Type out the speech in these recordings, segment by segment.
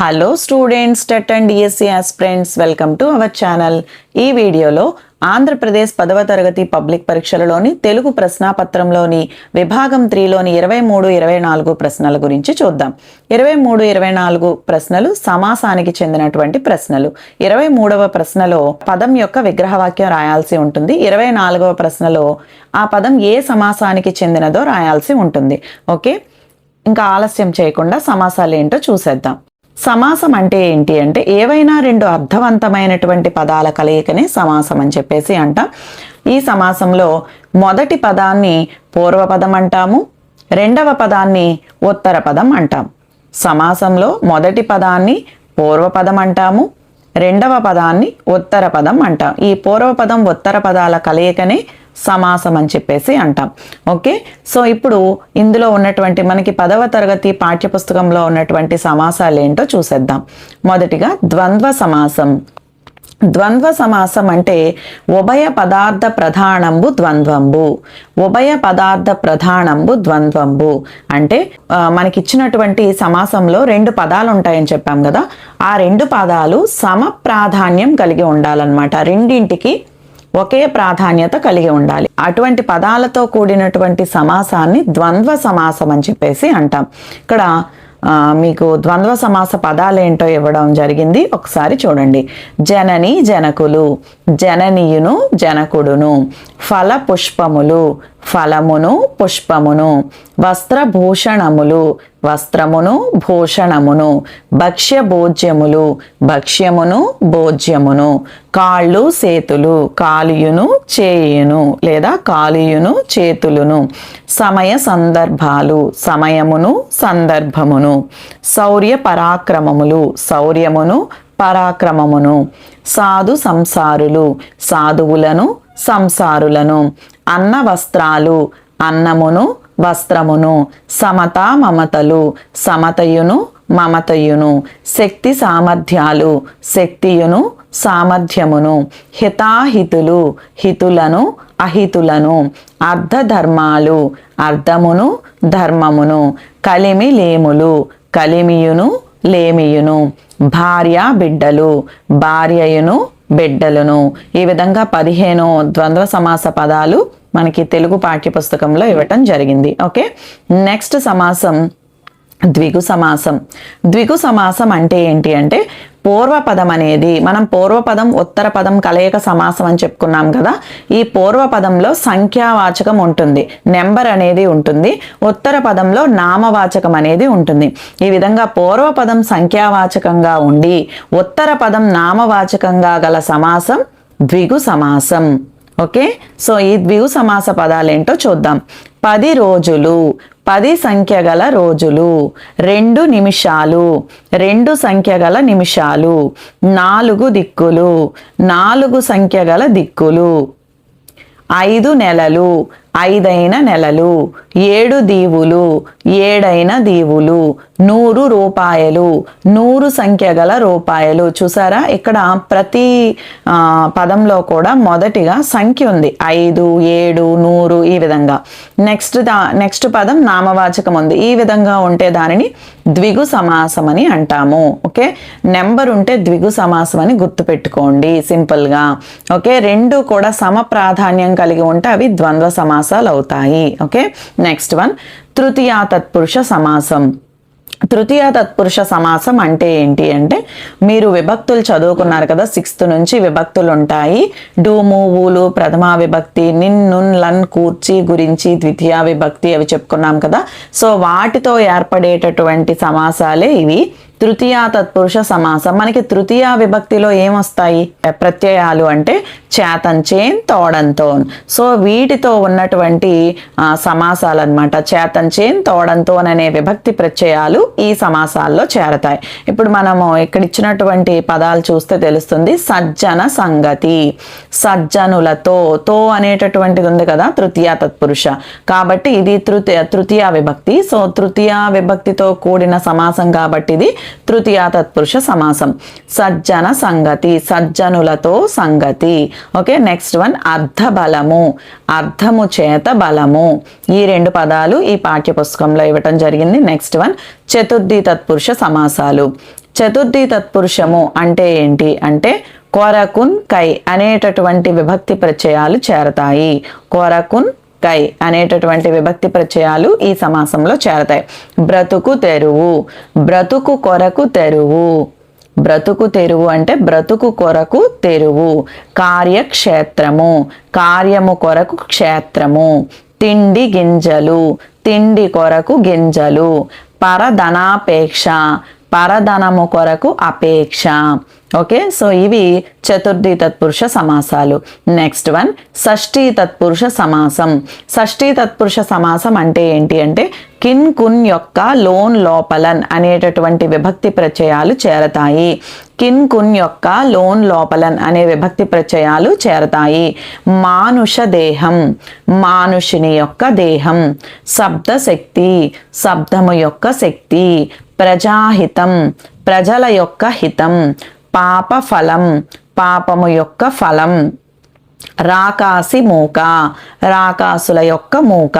Hello students TET and DSC aspirants welcome to our channel ఈ వీడియోలో ఆంధ్రప్రదేశ్ పదవ తరగతి పబ్లిక్ పరీక్షలలోని తెలుగు ప్రశ్నాపత్రంలోని విభాగం త్రీలోని ఇరవై మూడు ఇరవై నాలుగు ప్రశ్నల గురించి చూద్దాం. ఇరవై మూడు ఇరవై నాలుగు ప్రశ్నలు సమాసానికి చెందినటువంటి ప్రశ్నలు. ఇరవై మూడవ ప్రశ్నలో పదం యొక్క విగ్రహవాక్యం రాయాల్సి ఉంటుంది. ఇరవై నాలుగవ ప్రశ్నలో ఆ పదం ఏ సమాసానికి చెందినదో రాయాల్సి ఉంటుంది. ఓకే? ఇంకా ఆలస్యం చేయకుండా సమాసాలు ఏంటో చూసేద్దాం. సమాసం అంటే ఏంటి అంటే ఏవైనా రెండు అర్థవంతమైనటువంటి పదాల కలయికనే సమాసం అని చెప్పేసి అంటాం. ఈ సమాసంలో మొదటి పదాన్ని పూర్వపదం అంటాము రెండవ పదాన్ని ఉత్తర పదం అంటాం సమాసంలో మొదటి పదాన్ని పూర్వపదం అంటాము రెండవ పదాన్ని ఉత్తర పదం అంటాం. ఈ పూర్వపదం ఉత్తర పదాల కలయికనే సమాసం అని చెప్పేసి అంటాం. ఓకే? సో ఇప్పుడు ఇందులో ఉన్నటువంటి మనకి పదవ తరగతి పాఠ్యపుస్తకంలో ఉన్నటువంటి సమాసాలు ఏంటో చూసేద్దాం. మొదటిగా ద్వంద్వ సమాసం. ద్వంద్వ సమాసం అంటే ఉభయ పదార్థ ప్రధానంబు ద్వంద్వంబు. ఉభయ పదార్థ ప్రధానంబు ద్వంద్వంబు. అంటే మనకిచ్చినటువంటి సమాసంలో రెండు పదాలు ఉంటాయని చెప్పాం కదా ఆ రెండు పదాలు సమ ప్రాధాన్యం కలిగి ఉండాలన్నమాట. రెండింటికి ఒకే ప్రాధాన్యత కలిగి ఉండాలి. అటువంటి పదాలతో కూడినటువంటి సమాసాన్ని ద్వంద్వ సమాసం అని చెప్పేసి అంటాం. ఇక్కడ మీకు ద్వంద్వ సమాస పదాలు ఏంటో ఇవ్వడం జరిగింది. ఒకసారి చూడండి. జనని జనకులు. జననీయును జనకుడును. ఫల పుష్పములు ఫలమును పుష్పమును. వస్త్రభూషణములు వస్త్రమును భూషణమును. భక్ష్య భోజ్యములు భక్ష్యమును భోజ్యమును. కాళ్ళు చేతులు కాలియును చేయును లేదా కాలియును చేతులును. సమయ సందర్భాలు సమయమును సందర్భమును. శౌర్య పరాక్రమములు శౌర్యమును పరాక్రమమును. సాధు సంసారులు సాధువులను సంసారులను అన్న వస్త్రాలు అన్నమును వస్త్రమును సమత మమతలు సమతయును మమతయును శక్తి సామర్థ్యాలు శక్తియును సామర్థ్యమును హితాహితులు హితులను అహితులను అర్ధధర్మాలు అర్ధమును ధర్మమును కలిమి లేములు కలిమియును లేమియును. భార్య బిడ్డలు భార్యయును బిడ్డలను. ఈ విధంగా పదిహేను ద్వంద్వ సమాస పదాలు మనకి తెలుగు పాఠ్యపుస్తకంలో ఇవ్వటం జరిగింది. ఓకే? నెక్స్ట్ సమాసం ద్విగు సమాసం. ద్విగు సమాసం అంటే ఏంటి అంటే పూర్వపదం అనేది మనం పూర్వపదం ఉత్తర పదం కలయిక సమాసం అని చెప్పుకున్నాం కదా ఈ పూర్వపదంలో సంఖ్యావాచకం ఉంటుంది నెంబర్ అనేది ఉంటుంది ఉత్తర పదంలో నామవాచకం అనేది ఉంటుంది. ఈ విధంగా పూర్వపదం సంఖ్యావాచకంగా ఉండి ఉత్తర పదం నామవాచకంగా గల సమాసం ద్విగు సమాసం. ఓకే? సో ఈ ద్విగు సమాస పదాలేంటో చూద్దాం. పది రోజులు పది సంఖ్య గల రోజులు రెండు నిమిషాలు రెండు సంఖ్య గల నిమిషాలు నాలుగు దిక్కులు నాలుగు సంఖ్య గల దిక్కులు ఐదు నెలలు ఐదైన నెలలు ఏడు దీవులు ఏడైన దీవులు నూరు రూపాయలు నూరు సంఖ్య గల రూపాయలు. చూసారా? ఇక్కడ ప్రతి పదంలో కూడా మొదటిగా సంఖ్య ఉంది. ఐదు ఏడు నూరు ఈ విధంగా. నెక్స్ట్ దా నెక్స్ట్ పదం నామవాచకం ఉంది. ఈ విధంగా ఉంటే దానిని ద్విగు సమాసం అని అంటాము. ఓకే? నెంబర్ ఉంటే ద్విగు సమాసం అని గుర్తుపెట్టుకోండి సింపుల్గా. ఓకే? రెండు కూడా సమ ప్రాధాన్యం కలిగి ఉంటే అవి ద్వంద్వ సమాసం సమాసాలు అవుతాయి ఓకే? నెక్స్ట్ వన్ తృతీయ తత్పురుష సమాసం. తృతీయ తత్పురుష సమాసం అంటే ఏంటి అంటే మీరు విభక్తులు చదువుకున్నారు కదా సిక్స్త్ నుంచి విభక్తులు ఉంటాయి డూము ఊలు ప్రథమా విభక్తి నిన్నున్ లన్ కూర్చి గురించి ద్వితీయ విభక్తి అవి చెప్పుకున్నాం కదా. సో వాటితో ఏర్పడేటటువంటి సమాసాలే ఇవి. తృతీయ తత్పురుష సమాసం. మనకి తృతీయ విభక్తిలో ఏమొస్తాయి? ప్రత్యయాలు అంటే చేతంచేన్ తోడంతోన్ సో వీటితో ఉన్నటువంటి సమాసాలు అనమాట చేతంచేన్ తోడంతోన్ అనే విభక్తి ప్రత్యయాలు ఈ సమాసాల్లో చేరతాయి. ఇప్పుడు మనము ఇక్కడ ఇచ్చినటువంటి పదాలు చూస్తే తెలుస్తుంది సజ్జన సంగతి. సజ్జనులతో తో అనేటటువంటిది ఉంది కదా తృతీయ తత్పురుష. కాబట్టి ఇది తృతీయ తృతీయ విభక్తి. సో తృతీయ విభక్తితో కూడిన సమాసం కాబట్టి ఇది తృతీయ తత్పురుష సమాసం. సజ్జన సంగతి సజ్జనులతో సంగతి. ఓకే నెక్స్ట్ వన్ అర్ధ బలము అర్థము చేత బలము. ఈ రెండు పదాలు ఈ పాఠ్య పుస్తకంలో ఇవ్వటం జరిగింది. నెక్స్ట్ వన్ చతుర్థి తత్పురుష సమాసాలు. చతుర్థి తత్పురుషము అంటే ఏంటి? అంటే కొరకున్ కై అనేటటువంటి విభక్తి ప్రత్యయాలు చేరతాయి. కొరకున్ కై అనేటటువంటి విభక్తి ప్రత్యయాలు ఈ సమాసంలో చేరతాయి. బ్రతుకు తెరువు బ్రతుకు కొరకు తెరువు. బ్రతుకు తెరువు అంటే బ్రతుకు కొరకు తెరువు. కార్యక్షేత్రము కార్యము కొరకు క్షేత్రము. తిండి గింజలు తిండి కొరకు గింజలు. పరధనాపేక్ష పరధనము కొరకు అపేక్ష. ఓకే? సో ఇవి చతుర్థి తత్పురుష సమాసాలు. నెక్స్ట్ వన్ షష్ఠీ తత్పురుష సమాసం. షష్ఠీ తత్పురుష సమాసం అంటే ఏంటి అంటే కిన్ కున్ యొక్క లోన్ లోపలన్ అనేటటువంటి విభక్తి ప్రత్యయాలు చేరతాయి. కిన్ కున్ యొక్క లోన్ లోపలన్ అనే విభక్తి ప్రత్యయాలు చేరతాయి. మానుష దేహం మానుషుని యొక్క దేహం శబ్ద శక్తి శబ్దము యొక్క శక్తి ప్రజాహితం ప్రజల యొక్క హితం పాప ఫలం పాపము యొక్క ఫలం. రాకాసి మూక రాకాసుల యొక్క మూక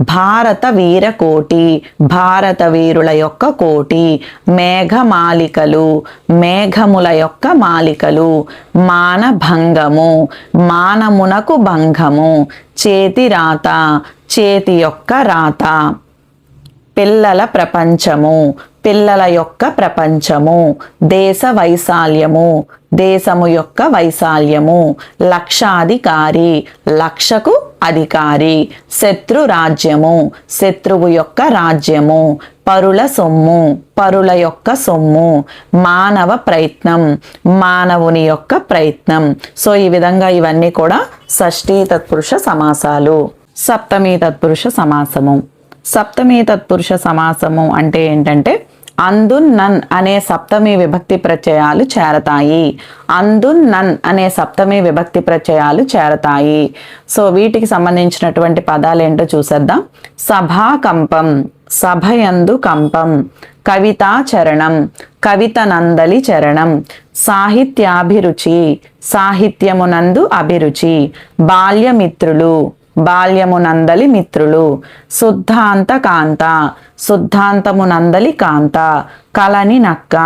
భారత వీర కోటి భారత వీరుల యొక్క కోటి మేఘమాలికలు మేఘముల యొక్క మాలికలు మానభంగము మానమునకు భంగము చేతి రాత చేతి యొక్క రాత. పిల్లల ప్రపంచము పిల్లల యొక్క ప్రపంచము దేశ వైశాల్యము దేశము యొక్క వైశాల్యము లక్షాధికారి లక్షకు అధికారి శత్రు రాజ్యము శత్రువు యొక్క రాజ్యము పరుల సొమ్ము పరుల యొక్క సొమ్ము మానవ ప్రయత్నం మానవుని యొక్క ప్రయత్నం. సో ఈ విధంగా ఇవన్నీ కూడా షష్ఠీ తత్పురుష సమాసాలు సప్తమి తత్పురుష సమాసము. సప్తమి తత్పురుష సమాసము అంటే ఏంటంటే అందున్ నన్ అనే సప్తమి విభక్తి ప్రత్యయాలు చేరతాయి. అందున్ నన్ అనే సప్తమి విభక్తి ప్రత్యయాలు చేరతాయి. సో వీటికి సంబంధించినటువంటి పదాలు ఏంటో చూసేద్దాం. సభా కంపం సభయందు కంపం కవితా చరణం కవిత నందలి చరణం సాహిత్యాభిరుచి సాహిత్యమునందు అభిరుచి బాల్యమిత్రులు బాల్యమునందలి మిత్రులు. శుద్ధాంత కాంత శుద్ధాంతమునందలి కాంత కలని నక్క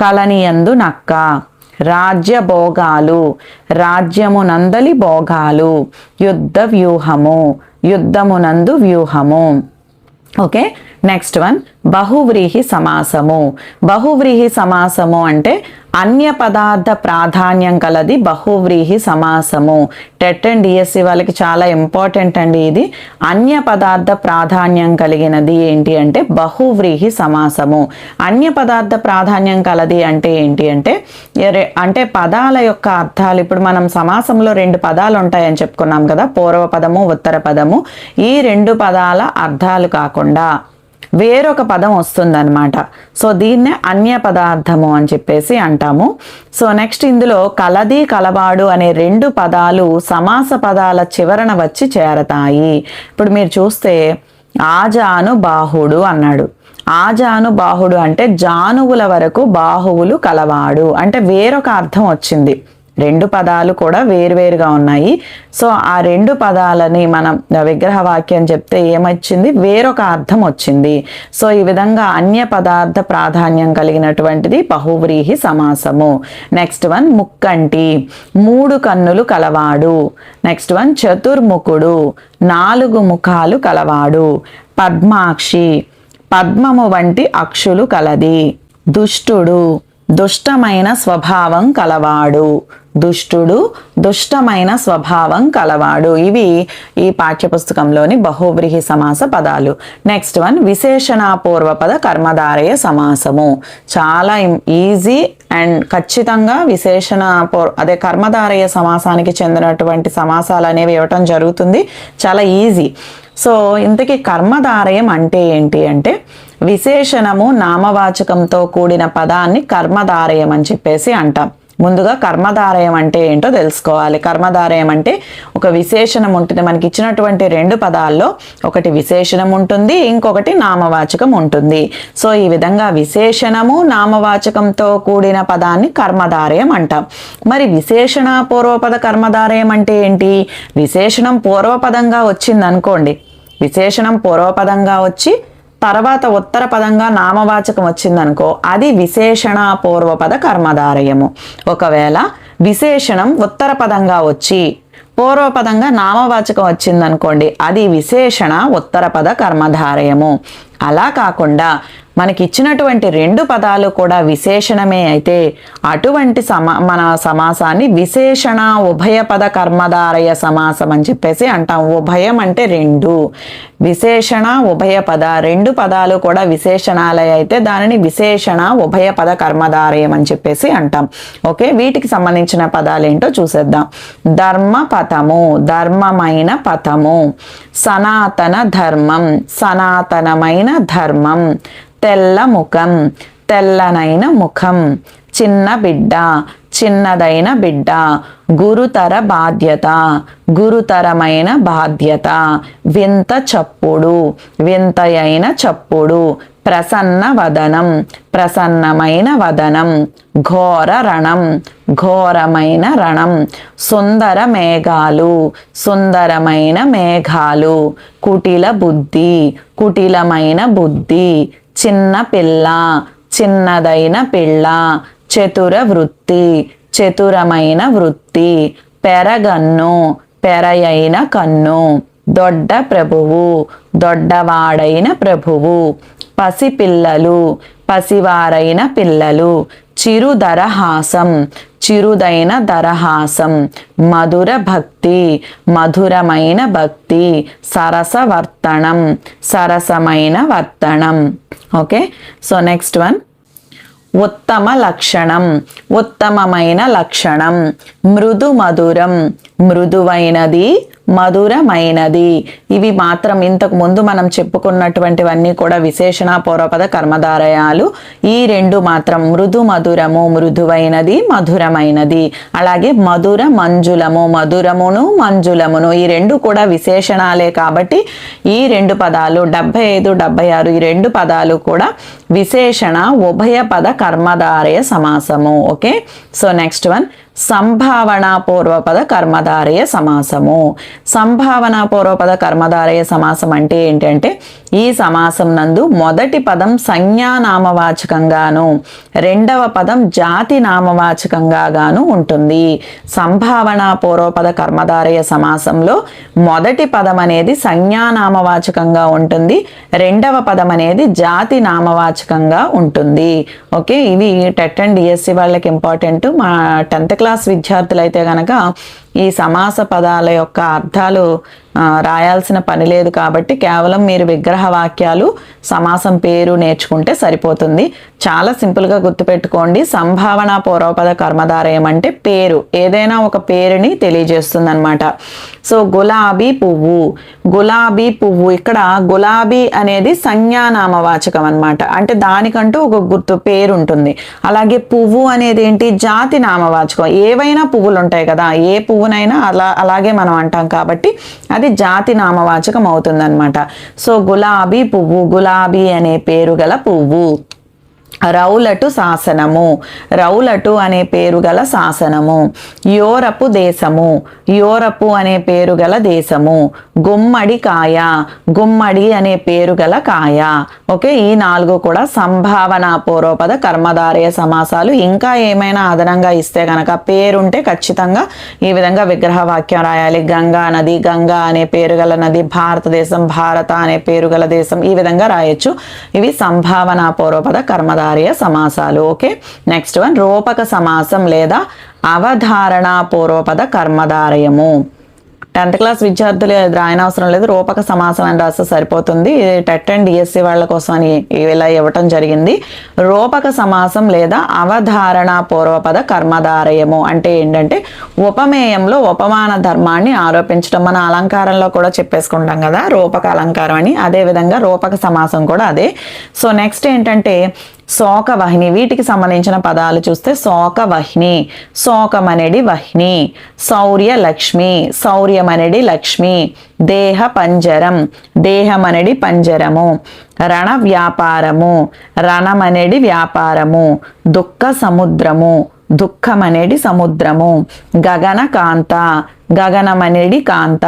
కలనియందు నక్క. రాజ్య భోగాలు రాజ్యమునందలి భోగాలు యుద్ధ వ్యూహము యుద్ధమునందు వ్యూహము. ఓకే? నెక్స్ట్ వన్ బహువ్రీహి సమాసము. బహువ్రీహి సమాసము అంటే అన్య పదార్థ ప్రాధాన్యం కలది బహువ్రీహి సమాసము. టెట్ అండ్ డిఎస్సి వాళ్ళకి చాలా ఇంపార్టెంట్ అండి ఇది. అన్య పదార్థ ప్రాధాన్యం కలిగినది ఏంటి అంటే బహువ్రీహి సమాసము. అన్య పదార్థ ప్రాధాన్యం కలది అంటే ఏంటి అంటే అంటే పదాల యొక్క అర్థాలు ఇప్పుడు మనం సమాసంలో రెండు పదాలు ఉంటాయని చెప్పుకున్నాం కదా పూర్వ పదము ఉత్తర పదము ఈ రెండు పదాల అర్థాలు కాకుండా. వేరొక పదం వస్తుందన్నమాట. సో దీన్నే అన్య పదార్థము అని చెప్పేసి అంటాము. సో నెక్స్ట్ ఇందులో కలది కలవాడు అనే రెండు పదాలు సమాస పదాల చివరన వచ్చి చేరతాయి. ఇప్పుడు మీరు చూస్తే ఆజాను బాహుడు అన్నాడు. ఆజాను బాహుడు అంటే జానువుల వరకు బాహువులు కలవాడు. అంటే వేరొక అర్థం వచ్చింది. రెండు పదాలు కూడా వేరువేరుగా ఉన్నాయి. సో ఆ రెండు పదాలని మనం విగ్రహ వాక్యం చెప్తే ఏమొచ్చింది? వేరొక అర్థం వచ్చింది. సో ఈ విధంగా అన్య పదార్థ ప్రాధాన్యం కలిగినటువంటిది బహువ్రీహి సమాసము. నెక్స్ట్ వన్ ముక్కంటి. మూడు కన్నులు కలవాడు. నెక్స్ట్ వన్ చతుర్ముఖుడు. నాలుగు ముఖాలు కలవాడు. పద్మాక్షి. పద్మము వంటి అక్షులు కలది. దుష్టుడు. దుష్టమైన స్వభావం కలవాడు. దుష్టుడు దుష్టమైన స్వభావం కలవాడు. ఇవి ఈ పాఠ్యపుస్తకంలోని బహువ్రీహి సమాస పదాలు. నెక్స్ట్ వన్ విశేషణాపూర్వపద కర్మధారయ సమాసము. చాలా ఈజీ అండ్ ఖచ్చితంగా విశేషణ అదే కర్మధారయ సమాసానికి చెందినటువంటి సమాసాలు అనేవి ఇవ్వటం జరుగుతుంది. చాలా ఈజీ. సో ఇంతకీ కర్మధారయం అంటే ఏంటి అంటే విశేషణము నామవాచకంతో కూడిన పదాన్ని కర్మధారయం అని చెప్పేసి అంటాం. ముందుగా కర్మధారయం అంటే ఏంటో తెలుసుకోవాలి. కర్మధారయం అంటే ఒక విశేషణం ఉంటుంది. మనకి ఇచ్చినటువంటి రెండు పదాల్లో ఒకటి విశేషణం ఉంటుంది ఇంకొకటి నామవాచకం ఉంటుంది. సో ఈ విధంగా విశేషణము నామవాచకంతో కూడిన పదాన్ని కర్మధారయం అంటాం. మరి విశేషణ పూర్వపద కర్మధారయం అంటే ఏంటి? విశేషణం పూర్వపదంగా వచ్చింది అనుకోండి విశేషణం పూర్వపదంగా వచ్చి తర్వాత ఉత్తర పదంగా నామవాచకం వచ్చిందనుకో అది విశేషణ పూర్వపద కర్మధారయము. ఒకవేళ విశేషణం ఉత్తర పదంగా వచ్చి పూర్వపదంగా నామవాచకం వచ్చిందనుకోండి అది విశేషణ ఉత్తరపద కర్మధారయము. అలా కాకుండా మనకి ఇచ్చినటువంటి రెండు పదాలు కూడా విశేషణమే. అయితే అటువంటి సమా మన సమాసాన్ని విశేషణ ఉభయ పద కర్మధారయ సమాసం అని చెప్పేసి అంటాం. ఉభయం అంటే రెండు. విశేషణ ఉభయ పద రెండు పదాలు కూడా విశేషణాలే అయితే దానిని విశేషణ ఉభయ పద కర్మధారయం అని చెప్పేసి అంటాం. ఓకే? వీటికి సంబంధించిన పదాలు ఏంటో చూసేద్దాం. ధర్మ పథము ధర్మమైన పథము సనాతన ధర్మం సనాతనమైన ధర్మం. తెల్ల ముఖం తెల్లనైన ముఖం. చిన్న బిడ్డ చిన్నదైన బిడ్డ. గురుతర బాధ్యత గురుతరమైన బాధ్యత. వింత చప్పుడు వింతయైన చప్పుడు. ప్రసన్న వదనం ప్రసన్నమైన వదనం. ఘోర రణం ఘోరమైన రణం. సుందర మేఘాలు సుందరమైన మేఘాలు. కుటిల బుద్ధి కుటిలమైన బుద్ధి. చిన్న పిల్ల చిన్నదైన పిల్ల చతుర వృత్తి చతురమైన వృత్తి పెరగన్ను పెరయైన కన్ను దొడ్డ ప్రభువు దొడ్డవాడైన ప్రభువు పసిపిల్లలు పసివారైన పిల్లలు చిరుదరహాసం చిరుదైన దరహాసం మధుర భక్తి మధురమైన భక్తి సరసవర్తనం సరసమైన వర్తనం. ఓకే? So next one. ఉత్తమ లక్షణం ఉత్తమమైన లక్షణం మృదు మధురం మృదువైనది మధురమైనది. ఇవి మాత్రం ఇంతకు ముందు మనం చెప్పుకున్నటువంటివన్నీ కూడా విశేషణ పూర్వపద కర్మధారయాలు. ఈ రెండు మాత్రం మృదు మధురము మృదువైనది మధురమైనది. అలాగే మధుర మంజులము మధురమును మంజులమును ఈ రెండు కూడా విశేషణాలే కాబట్టి ఈ రెండు పదాలు డెబ్బై ఐదు డెబ్బై ఆరు ఈ రెండు పదాలు కూడా విశేషణ ఉభయ పద కర్మధారయ సమాసము. ఓకే? So next one. సంభావన పూర్వపద కర్మధారయ సమాసము. సంభావనాపూర్వపద కర్మధారయ సమాసం అంటే ఏంటంటే ఈ సమాసం నందు మొదటి పదం సంజ్ఞానామవాచకంగాను రెండవ పదం జాతి నామవాచకంగా గాను ఉంటుంది. సంభావనాపూర్వపద కర్మధారయ సమాసంలో మొదటి పదం అనేది సంజ్ఞానామవాచకంగా ఉంటుంది రెండవ పదం అనేది జాతి నామవాచకంగా ఉంటుంది. ఓకే ఇవి టెట్ అండ్ డిఎస్సి వాళ్ళకి ఇంపార్టెంట్ మా టెన్త్ క్లాస్ విద్యార్థులు అయితే కనుక ఈ సమాస పదాల యొక్క అర్థాలు రాయాల్సిన పని లేదు కాబట్టి కేవలం మీరు విగ్రహ వాక్యాలు సమాసం పేరు నేర్చుకుంటే సరిపోతుంది. చాలా సింపుల్గా గుర్తుపెట్టుకోండి. సంభావన పూర్వపద కర్మధారయం అంటే పేరు. ఏదైనా ఒక పేరుని తెలియజేస్తుంది అనమాట సో గులాబీ పువ్వు. గులాబీ పువ్వు. ఇక్కడ గులాబీ అనేది సంజ్ఞానామవాచకం అనమాట అంటే దానికంటూ ఒక గుర్తు పేరు ఉంటుంది. అలాగే పువ్వు అనేది ఏంటి? జాతి నామవాచకం ఏవైనా పువ్వులు ఉంటాయి కదా ఏ పువ్వు పువ్వునైనా అలా అలాగే మనం అంటాం కాబట్టి అది జాతి నామవాచకం అవుతుందన్నమాట. సో గులాబీ పువ్వు గులాబీ అనే పేరు గల పువ్వు. రౌలటు శాసనము. రౌలటు అనే పేరు గల శాసనము. యోరపు దేశము. యోరపు అనే పేరు గల దేశము. గుమ్మడి కాయ. గుమ్మడి అనే పేరు గల కాయ. ఓకే ఈ నాలుగు కూడా సంభావన పూర్వపద కర్మధారయ సమాసాలు. ఇంకా ఏమైనా అదనంగా ఇస్తే కనుక పేరుంటే ఖచ్చితంగా ఈ విధంగా విగ్రహ వాక్యం రాయాలి. గంగా నది గంగా అనే పేరు గల నది భారతదేశం భారత అనే పేరు గల దేశం ఈ విధంగా రాయొచ్చు. ఇవి సంభావన పూర్వపద కార్య సమాసాలు. ఓకే? నెక్స్ట్ వన్ రూపక సమాసం లేదా అవధారణ పూర్వపద కర్మధారయము. టెన్త్ క్లాస్ విద్యార్థులు ఇది రాయనవసరం లేదు రూపక సమాసం అని రాస్తే సరిపోతుంది. ఇది టెట్ అండ్ డిఎస్సి వాళ్ళ కోసం అని ఇలా ఇవ్వటం జరిగింది. రూపక సమాసం లేదా అవధారణ పూర్వపద కర్మధారయము అంటే ఏంటంటే ఉపమేయంలో ఉపమాన ధర్మాన్ని ఆరోపించడం మన అలంకారంలో కూడా చెప్పేసుకుంటాం కదా రూపక అలంకారం అని. అదే విధంగా రూపక సమాసం కూడా అదే. సో నెక్స్ట్ ఏంటంటే శోకవహిని. వీటికి సంబంధించిన పదాలు చూస్తే శోకవహిని. శోకం అనేది వహిని. శౌర్య లక్ష్మి శౌర్యం అనేది లక్ష్మి. దేహ పంజరం దేహం అనేది పంజరము. రణ వ్యాపారము రణం అనేది వ్యాపారము. దుఃఖ సముద్రము దుఃఖం అనేది సముద్రము. గగన కాంత గగనం అనేది కాంత.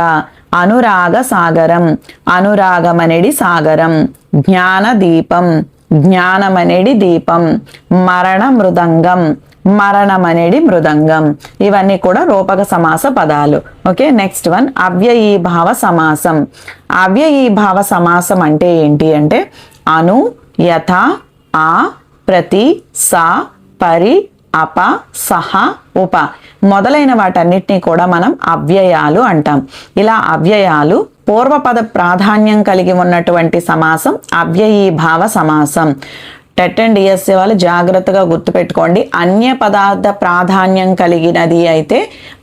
అనురాగ సాగరం అనురాగమనేడి సాగరం. జ్ఞాన దీపం జ్ఞానమనేడి దీపం మరణ మృదంగం మరణమనేడి మృదంగం. ఇవన్నీ కూడా రూపక సమాస పదాలు. ఓకే నెక్స్ట్ వన్ అవ్యయీభావ సమాసం. అవ్యయీభావ సమాసం అంటే ఏంటి అంటే అను యథ ఆ ప్రతి సా పరి అప సహ ఉప. మొదలైన వాటన్నిటినీ కూడా మనం అవ్యయాలు అంటాం. ఇలా అవ్యయాలు పూర్వపద ప్రాధాన్యం కలిగి ఉన్నటువంటి సమాసం అవ్యయీభావ సమాసం. టెట్ అండ్ డిఎస్సి వాళ్ళు జాగ్రత్తగా గుర్తుపెట్టుకోండి. అన్య పదార్థ ప్రాధాన్యం కలిగినది అయితే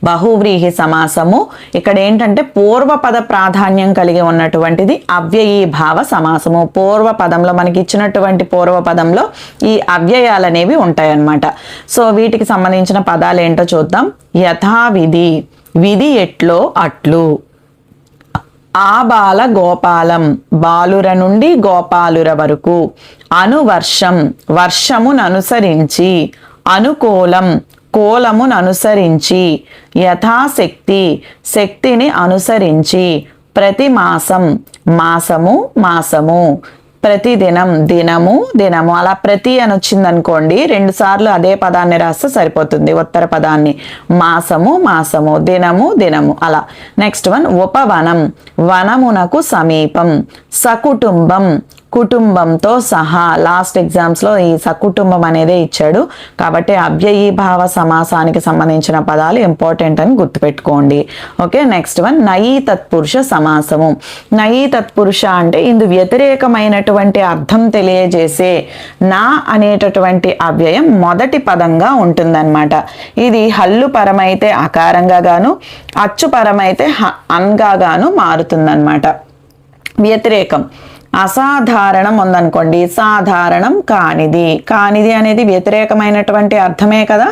బహువ్రీహి సమాసము. ఇక్కడ ఏంటంటే పూర్వపద ప్రాధాన్యం కలిగి ఉన్నటువంటిది అవ్యయీభావ సమాసము. పూర్వ పదంలో మనకి ఇచ్చినటువంటి పూర్వ పదంలో ఈ అవ్యయాలు అనేవి ఉంటాయన్నమాట. సో వీటికి సంబంధించిన పదాలు ఏంటో చూద్దాం. యథావిధి విధి ఎట్లో అట్లు. ఆ బాల గోపాలం బాలుర నుండి గోపాలుర వరకు. అనువర్షం వర్షముననుసరించి అనుకూలం కోలముననుసరించి యథాశక్తి శక్తిని అనుసరించి ప్రతి మాసం మాసము మాసము ప్రతిదినం దినము దినము అలా ప్రతి అని వచ్చింది అనుకోండి రెండు సార్లు అదే పదాన్ని రాస్తే సరిపోతుంది. ఉత్తర పదాన్ని మాసము మాసము దినము దినము అలా. నెక్స్ట్ వన్ ఉపవనం. వనమునకు సమీపం సకుటుంబం. కుటుంబంతో సహా లాస్ట్ ఎగ్జామ్స్లో ఈ సకుటుంబం అనేదే ఇచ్చాడు. కాబట్టి అవ్యయీభావ సమాసానికి సంబంధించిన పదాలు ఇంపార్టెంట్ అని గుర్తుపెట్టుకోండి. ఓకే నెక్స్ట్ వన్ నయీ తత్పురుష సమాసము. నయీ తత్పురుష అంటే ఇందు వ్యతిరేకమైనటువంటి అర్థం తెలియజేసే నా అనేటటువంటి అవ్యయం మొదటి పదంగా ఉంటుందన్నమాట. ఇది హల్లు పరమైతే అకారంగా గాను అచ్చు పరమైతే హ- అన్గా గాను మారుతుందన్నమాట. వ్యతిరేకం. అసాధారణం ఉందనుకోండి. సాధారణం కానిది. కానిది అనేది వ్యతిరేకమైనటువంటి అర్థమే కదా?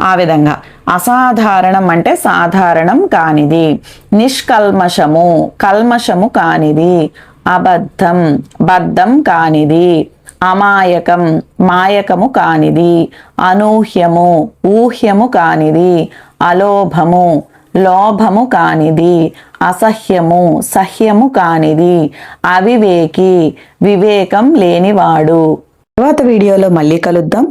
ఆ విధంగా. అసాధారణం అంటే సాధారణం కానిది. నిష్కల్మషము. కల్మషము కానిది. అబద్ధం. బద్ధం కానిది. అమాయకం. మాయకము కానిది. అనూహ్యము. ఊహ్యము కానిది. అలోభము. లోభము కానిది అసహ్యము సహ్యము కానిది అవివేకి వివేకం లేనివాడు. తర్వాత వీడియోలో మళ్ళీ కలుద్దాం.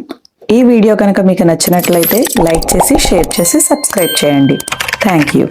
ఈ వీడియో కనుక మీకు నచ్చినట్లయితే లైక్ చేసి షేర్ చేసి సబ్స్క్రైబ్ చేయండి. Thank you.